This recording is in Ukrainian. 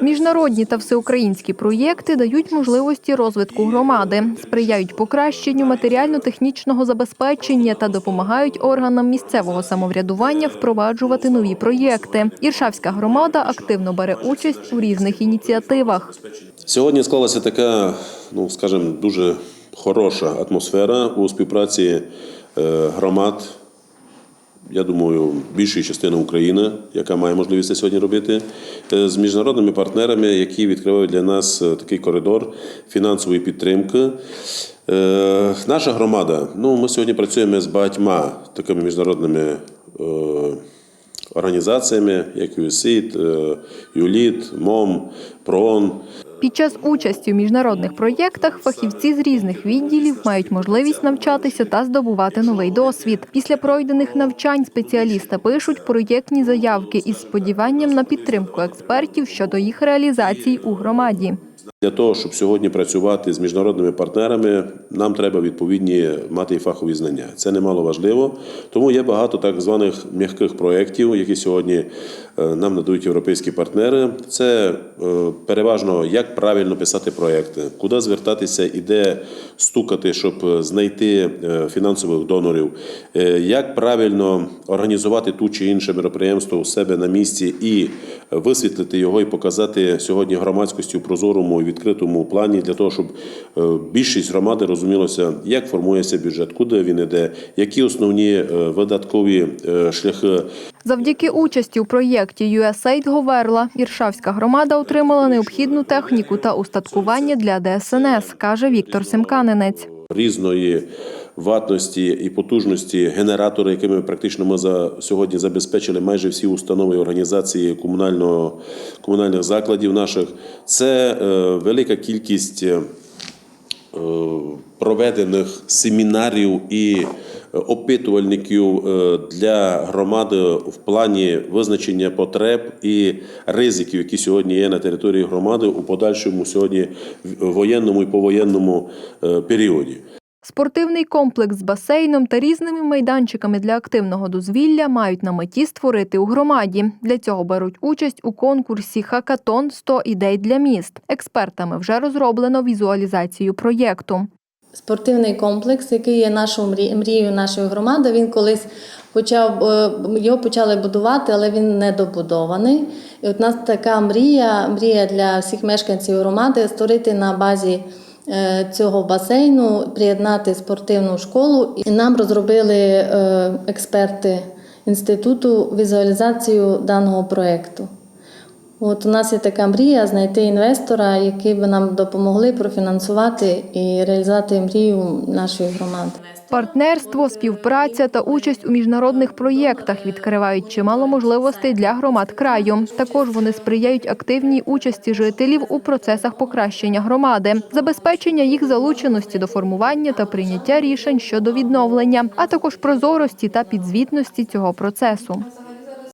Міжнародні та всеукраїнські проєкти дають можливості розвитку громади, сприяють покращенню матеріально-технічного забезпечення та допомагають органам місцевого самоврядування впроваджувати нові проєкти. Іршавська громада активно бере участь у різних ініціативах. Сьогодні склалася така, ну скажімо, дуже хороша атмосфера у співпраці е, громад. Я думаю, більшої частини України, яка має можливість це сьогодні робити, е, з міжнародними партнерами, які відкривають для нас е, такий коридор фінансової підтримки. Е, Наша громада, ну ми сьогодні працюємо з багатьма такими міжнародними організаціями, як USAID, е, ЮЛІТ, МОМ, ПРООН. Під час участі у міжнародних проєктах фахівці з різних відділів мають можливість навчатися та здобувати новий досвід. Після пройдених навчань спеціалісти пишуть проєктні заявки із сподіванням на підтримку експертів щодо їх реалізації у громаді. Для того, щоб сьогодні працювати з міжнародними партнерами, нам треба відповідні мати і фахові знання. Це немало важливо. Тому є багато так званих м'яких проєктів, які сьогодні е, нам надають європейські партнери. Це е, переважно як правильно писати проєкти, куди звертатися і де стукати, щоб знайти е, фінансових донорів, як правильно організувати ту чи інше мероприємство у себе на місці і висвітлити його і показати сьогодні громадськості у прозорому і відкритому плані для того, щоб е, більшість громади розумілося, як формується бюджет, куди він іде, які основні е, видаткові е, шляхи Завдяки участі у проєкті USAID Говерла Іршавська громада отримала необхідну техніку та устаткування для ДСНС, каже Віктор Семканинець. різної ватності і потужності генератори, якими практично ми за сьогодні забезпечили майже всі установи і організації комунального комунальних закладів наших. Це е, велика кількість. е, Проведених семінарів і опитувальників е, для громади в плані визначення потреб і ризиків, які сьогодні є на території громади у подальшому сьогодні в воєнному і повоєнному е, періоді. Спортивний комплекс з басейном та різними майданчиками для активного дозвілля мають на меті створити у громаді. Для цього беруть участь у конкурсі Хакатон 100 ідей для міст. Експертами вже розроблено візуалізацію проєкту. Спортивний комплекс, який є нашою мрією нашої громади, він колись почав е, його почали будувати, але він не добудований. І от у нас така мрія, мрія для всіх мешканців громади створити на базі е, цього басейну, приєднати спортивну школу. І нам розробили е, експерти інституту візуалізацію даного проєкту. От у нас є така мрія знайти інвестора, який би нам допомогли профінансувати і реалізувати мрію нашої громади. Партнерство, співпраця та участь у міжнародних проєктах відкривають чимало можливостей для громад краю. Також вони сприяють активній участі жителів у процесах покращення громади, забезпечення їх залученості до формування та прийняття рішень щодо відновлення, а також прозорості та підзвітності цього процесу.